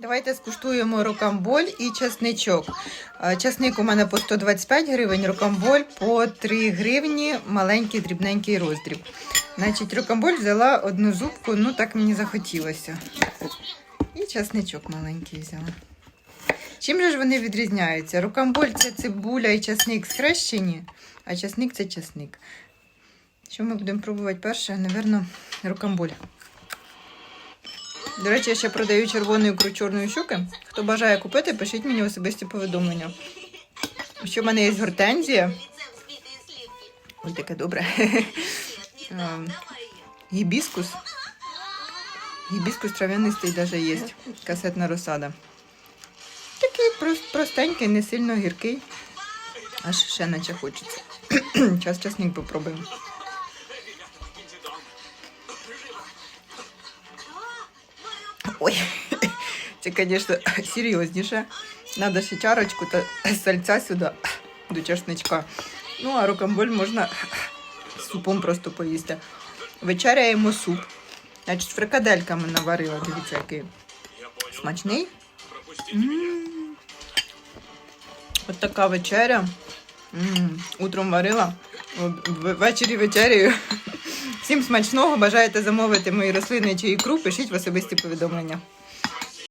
Давайте скуштуємо рокамболь і часничок. Е, Часник у мене по 125 гривень, рокамболь по 3 гривні, маленький дрібненький роздріб. Значить, рокамболь взяла одну зубку, ну так мені захотілося. І часничок маленький взяла. Чим же ж вони відрізняються? Рокамболь це цибуля і часник схрещені, а часник це часник. Що ми будемо пробувати перше? Навірно, рокамболь. До речі, я ще продаю червону ікру чорної щуки. Хто бажає купити, пишіть мені особисті повідомлення. Ще в мене є гортензія. Ось таке добре. Гібіскус. Гібіскус трав'янистий навіть є. Касетна розсада. Такий простенький, не сильно гіркий. Аж ще наче хочеться. Час часник попробуємо. Ой, це, звісно, серйозніше. Надо ще чарочку та сальця сюди до чесничка. Ну, а рокамболь можна супом просто поїсти. Вечеряємо суп. Значить, з фрикадельками наварила. Дивіться, який смачний. М. От така вечеря. Утром варила, ввечері вечеряю. Всім смачного. Бажаєте замовити мої рослини чи ікру, пишіть в особисті повідомлення.